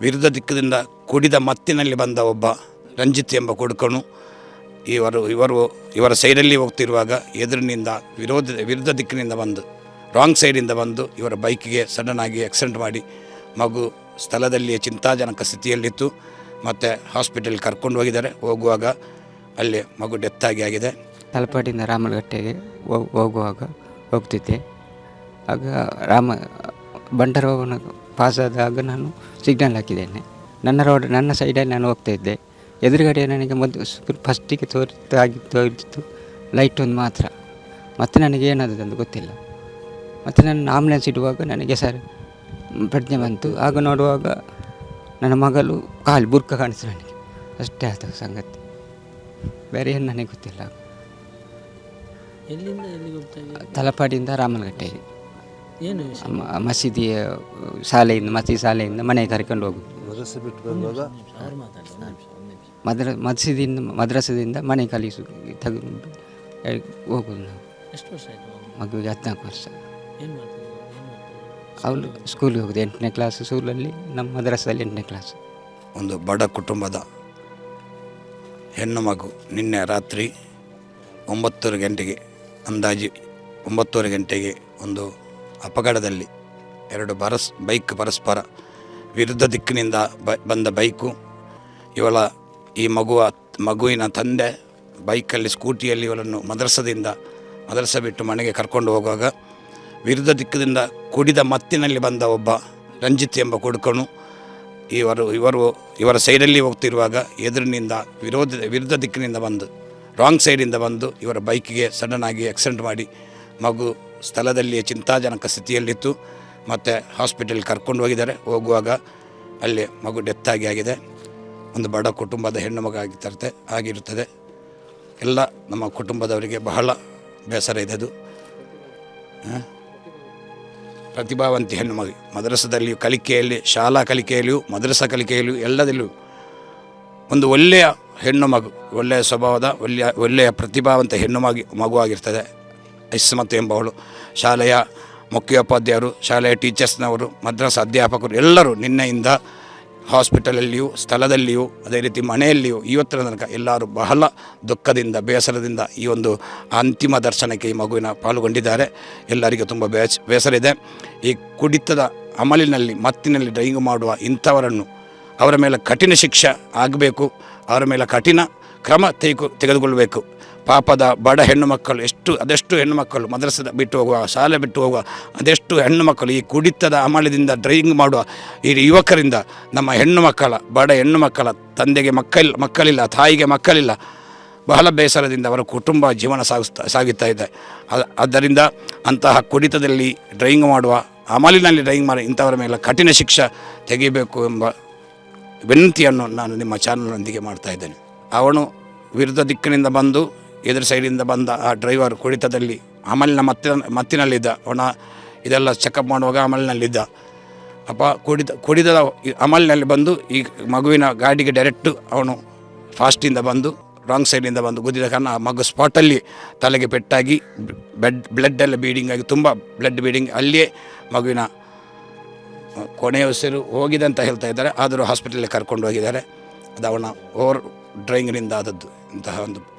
ವಿರುದ್ಧ ದಿಕ್ಕದಿಂದ ಕುಡಿದ ಮತ್ತಿನಲ್ಲಿ ಬಂದ ಒಬ್ಬ ರಂಜಿತ್ ಎಂಬ ಕುಡುಕನು. ಇವರು ಇವರು, ಇವರ ಸೈಡಲ್ಲಿ ಹೋಗ್ತಿರುವಾಗ ಎದುರಿನಿಂದ ವಿರೋಧ, ವಿರುದ್ಧ ದಿಕ್ಕಿನಿಂದ ಬಂದು ರಾಂಗ್ ಸೈಡಿಂದ ಬಂದು ಇವರ ಬೈಕಿಗೆ ಸಡನ್ ಆಗಿ ಆಕ್ಸಿಡೆಂಟ್ ಮಾಡಿ ಮಗು ಸ್ಥಳದಲ್ಲಿಯೇ ಚಿಂತಾಜನಕ ಸ್ಥಿತಿಯಲ್ಲಿತ್ತು. ಮತ್ತು ಹಾಸ್ಪಿಟಲ್ ಕರ್ಕೊಂಡು ಹೋಗಿದ್ದಾರೆ. ಹೋಗುವಾಗ ಅಲ್ಲಿ ಮಗು ಡೆತ್ ಆಗಿ ಆಗಿದೆ. ತಲಪಾಡಿಯಿಂದ ರಾಮನಗಟ್ಟೆಗೆ ಹೋಗ್- ಹೋಗುವಾಗ ಹೋಗ್ತಿದ್ದೆ. ಆಗ ರಾಮ ಬಂಟರವನ ಪಾಸ್ ಆದಾಗ ನಾನು ಸಿಗ್ನಲ್ ಹಾಕಿದ್ದೇನೆ. ನನ್ನ ರೋಡ್ ನನ್ನ ಸೈಡಲ್ಲಿ ನಾನು ಹೋಗ್ತಾ ಇದ್ದೆ. ಎದುರುಗಡೆ ನನಗೆ ಮೊದಲು ಫಸ್ಟಿಗೆ ತೋರಿತು ಆಗಿ ತೋರಿತು ಲೈಟ್ ಒಂದು ಮಾತ್ರ. ಮತ್ತೆ ನನಗೆ ಏನಾದದ್ದು ಅಂತ ಗೊತ್ತಿಲ್ಲ. ಮತ್ತು ನಾನು ಆಂಬುಲೆನ್ಸ್ ಇಡುವಾಗ ನನಗೆ ಸರ್ ಪ್ರಜ್ಞೆ ಬಂತು. ಆಗ ನೋಡುವಾಗ ನನ್ನ ಮಗಳು ಕಾಲು ಬುರ್ಕ ಕಾಣಿಸ್ತು ನನಗೆ. ಅಷ್ಟೇ ಆದ ಸಂಗತಿ. ಬೇರೆ ಏನು ನನಗೆ ಗೊತ್ತಿಲ್ಲ. ಎಲ್ಲಿಂದ ತಲಪಾಡಿಯಿಂದ ರಾಮನಗಟ್ಟೆಗೆ. ಏನು ವಿಷಯ? ಮಸೀದಿಯ ಶಾಲೆಯಿಂದ ಮಸೀದಿ ಶಾಲೆಯಿಂದ ಮನೆಗೆ ಕರ್ಕೊಂಡು ಹೋಗುದು ಅವ್ರು ಮಾತಾಡಿ ಒಂದು ನಿಮಿಷ ಒಂದು ನಿಮಿಷ. ಮದ್ರ ಮಸೀದಿಯಿಂದ ಮದ್ರಸದಿಂದ ಮನೆ ಕಲಿಸು ತೆಗೆದು ಹೋಗುದು ನಾವು. ಎಷ್ಟು ವರ್ಷ ಆಯಿತು ಮಗು? ಮಗುವಿಗೆ ಹದಿನಾಲ್ಕು ವರ್ಷ. ಏನು ಮಾಡ್ತಿದ್ರು? ಏನು ಮಾಡ್ತಿದ್ರು? ಅವಳು ಸ್ಕೂಲಿಗೆ ಹೋಗುದು ಎಂಟನೇ ಕ್ಲಾಸ್ ಸ್ಕೂಲಲ್ಲಿ ನಮ್ಮ ಮದ್ರಸದಲ್ಲಿ ಎಂಟನೇ ಕ್ಲಾಸ್ ಒಂದು ಬಡ ಕುಟುಂಬದ ಹೆಣ್ಣು ಮಗು ನಿನ್ನೆ ರಾತ್ರಿ ಒಂಬತ್ತೂವರೆ ಗಂಟೆಗೆ ಅಂದಾಜು ಒಂಬತ್ತೂವರೆ ಗಂಟೆಗೆ ಒಂದು ಅಪಘಾತದಲ್ಲಿ ಎರಡು ಪರಸ್, ಬೈಕ್ ಪರಸ್ಪರ ವಿರುದ್ಧ ದಿಕ್ಕಿನಿಂದ ಬ, ಬಂದ ಬೈಕು. ಇವಳ ಈ ಮಗುವ, ಮಗುವಿನ ತಂದೆ ಬೈಕಲ್ಲಿ, ಸ್ಕೂಟಿಯಲ್ಲಿ ಇವಳನ್ನು ಮದರಸದಿಂದ, ಮದರಸ ಬಿಟ್ಟು ಮನೆಗೆ ಕರ್ಕೊಂಡು ಹೋಗುವಾಗ ವಿರುದ್ಧ ದಿಕ್ಕದಿಂದ ಕುಡಿದ ಮತ್ತಿನಲ್ಲಿ ಬಂದ ಒಬ್ಬ ರಂಜಿತ್ ಎಂಬ ಕುಡುಕನು. ಇವರು ಇವರು, ಇವರ ಸೈಡಲ್ಲಿ ಹೋಗ್ತಿರುವಾಗ ಎದುರಿನಿಂದ ವಿರೋಧ, ವಿರುದ್ಧ ದಿಕ್ಕಿನಿಂದ ಬಂದು ರಾಂಗ್ ಸೈಡಿಂದ ಬಂದು ಇವರ ಬೈಕಿಗೆ ಸಡನ್ನಾಗಿ ಆಕ್ಸಿಡೆಂಟ್ ಮಾಡಿ ಮಗು ಸ್ಥಳದಲ್ಲಿಯೇ ಚಿಂತಾಜನಕ ಸ್ಥಿತಿಯಲ್ಲಿತ್ತು. ಮತ್ತು ಹಾಸ್ಪಿಟಲ್ ಕರ್ಕೊಂಡು ಹೋಗಿದ್ದಾರೆ. ಹೋಗುವಾಗ ಅಲ್ಲಿ ಮಗು ಡೆತ್ ಆಗಿ ಆಗಿದೆ. ಒಂದು ಬಡ ಕುಟುಂಬದ ಹೆಣ್ಣು ಮಗ ಆಗಿರ್ತದೆ ಆಗಿರುತ್ತದೆ. ಎಲ್ಲ ನಮ್ಮ ಕುಟುಂಬದವರಿಗೆ ಬಹಳ ಬೇಸರ ಇದೆ ಅದು? ಪ್ರತಿಭಾವಂತಿ ಹೆಣ್ಣು ಮಗು ಮದ್ರಸದಲ್ಲಿಯೂ ಕಲಿಕೆಯಲ್ಲಿ, ಶಾಲಾ ಕಲಿಕೆಯಲ್ಲಿಯೂ, ಮದ್ರಸಾ ಕಲಿಕೆಯಲ್ಲಿಯೂ ಎಲ್ಲದಲ್ಲೂ ಒಂದು ಒಳ್ಳೆಯ ಹೆಣ್ಣು ಮಗು, ಒಳ್ಳೆಯ ಸ್ವಭಾವದ, ಒಳ್ಳೆಯ ಒಳ್ಳೆಯ ಪ್ರತಿಭಾವಂತ ಹೆಣ್ಣು ಮಗು ಮಗುವಾಗಿರ್ತದೆ ಇಸ್ಮತ್ ಎಂಬವಳು. ಶಾಲೆಯ ಮುಖ್ಯೋಪಾಧ್ಯಾಯರು, ಶಾಲೆಯ ಟೀಚರ್ಸ್ನವರು, ಮದ್ರಾಸ್ ಅಧ್ಯಾಪಕರು ಎಲ್ಲರೂ ನಿನ್ನೆಯಿಂದ ಹಾಸ್ಪಿಟಲಲ್ಲಿಯೂ, ಸ್ಥಳದಲ್ಲಿಯೂ, ಅದೇ ರೀತಿ ಮನೆಯಲ್ಲಿಯೂ ಇವತ್ತಿನ ತನಕ ಎಲ್ಲರೂ ಬಹಳ ದುಃಖದಿಂದ, ಬೇಸರದಿಂದ ಈ ಒಂದು ಅಂತಿಮ ದರ್ಶನಕ್ಕೆ ಈ ಮಗುವಿನ ಪಾಲ್ಗೊಂಡಿದ್ದಾರೆ. ಎಲ್ಲರಿಗೂ ತುಂಬ ಬೇಸ್ ಬೇಸರ ಇದೆ ಈ ಕುಡಿತದ ಅಮಲಿನಲ್ಲಿ, ಮತ್ತಿನಲ್ಲಿ ಡ್ರೈವಿಂಗ್ ಮಾಡುವ ಇಂಥವರನ್ನು ಅವರ ಮೇಲೆ ಕಠಿಣ ಶಿಕ್ಷೆ ಆಗಬೇಕು. ಅವರ ಮೇಲೆ ಕಠಿಣ ಕ್ರಮ ತೆಗೆದು ತೆಗೆದುಕೊಳ್ಬೇಕು. ಪಾಪದ ಬಡ ಹೆಣ್ಣು ಮಕ್ಕಳು, ಎಷ್ಟು ಅದೆಷ್ಟು ಹೆಣ್ಣು ಮಕ್ಕಳು ಮದ್ರಸದ ಬಿಟ್ಟು ಹೋಗುವ, ಶಾಲೆ ಬಿಟ್ಟು ಹೋಗುವ, ಅದೆಷ್ಟು ಹೆಣ್ಣು ಮಕ್ಕಳು ಈ ಕುಡಿತದ ಅಮಲದಿಂದ ಡ್ರೈವಿಂಗ್ ಮಾಡುವ ಈ ಯುವಕರಿಂದ ನಮ್ಮ ಹೆಣ್ಣು ಮಕ್ಕಳ, ಬಡ ಹೆಣ್ಣು ಮಕ್ಕಳ ತಂದೆಗೆ ಮಕ್ಕಳಿಲ್ಲ ಮಕ್ಕಳಿಲ್ಲ, ತಾಯಿಗೆ ಮಕ್ಕಳಿಲ್ಲ. ಬಹಳ ಬೇಸರದಿಂದ ಅವರ ಕುಟುಂಬ ಜೀವನ ಸಾಗಿಸ್ತಾ ಸಾಗುತ್ತಾ ಇದೆ. ಆದ್ದರಿಂದ ಅಂತಹ ಕುಡಿತದಲ್ಲಿ ಡ್ರೈವಿಂಗ್ ಮಾಡುವ, ಅಮಲಿನಲ್ಲಿ ಡ್ರೈವಿಂಗ್ ಮಾಡಿ ಇಂಥವರ ಮೇಲೆ ಕಠಿಣ ಶಿಕ್ಷೆ ತೆಗಿಬೇಕು ಎಂಬ ವಿನಂತಿಯನ್ನು ನಾನು ನಿಮ್ಮ ಚಾನಲ್ನೊಂದಿಗೆ ಮಾಡ್ತಾ ಇದ್ದೇನೆ. ಅವನು ವಿರುದ್ಧ ದಿಕ್ಕಿನಿಂದ ಬಂದು ಎದುರು ಸೈಡಿಂದ ಬಂದ ಆ ಡ್ರೈವರ್ ಕುಡಿತದಲ್ಲಿ ಅಮಲಿನ ಮತ್ತಿನ, ಮತ್ತಿನಲ್ಲಿದ್ದ. ಅವನ ಇದೆಲ್ಲ ಚೆಕಪ್ ಮಾಡುವಾಗ ಅಮಲಿನಲ್ಲಿದ್ದ. ಅಪ್ಪ ಕುಡಿದ ಕುಡಿದ ಅಮಲಿನಲ್ಲಿ ಬಂದು ಈ ಮಗುವಿನ ಗಾಡಿಗೆ ಡೈರೆಕ್ಟು ಅವನು ಫಾಸ್ಟಿಂದ ಬಂದು ರಾಂಗ್ ಸೈಡಿಂದ ಬಂದು ಗುದ್ದಿದ ಕಾರಣ ಆ ಮಗು ಸ್ಪಾಟಲ್ಲಿ ತಲೆಗೆ ಪೆಟ್ಟಾಗಿ ಬೆಡ್ ಬ್ಲಡ್ ಎಲ್ಲ ಬೀಡಿಂಗ್ ಆಗಿ, ತುಂಬ ಬ್ಲಡ್ ಬೀಡಿಂಗ್ ಅಲ್ಲಿಯೇ ಮಗುವಿನ ಕೊನೆಯ ಉಸಿರು ಹೋಗಿದೆ ಅಂತ ಹೇಳ್ತಾ ಇದ್ದಾರೆ. ಆದರೂ ಹಾಸ್ಪಿಟಲ್ಗೆ ಕರ್ಕೊಂಡು ಹೋಗಿದ್ದಾರೆ. ಅದು ಅವನ ಓವರ್ ಡ್ರೈವಿಂಗ್ನಿಂದ ಆದದ್ದು ಇಂತಹ ಒಂದು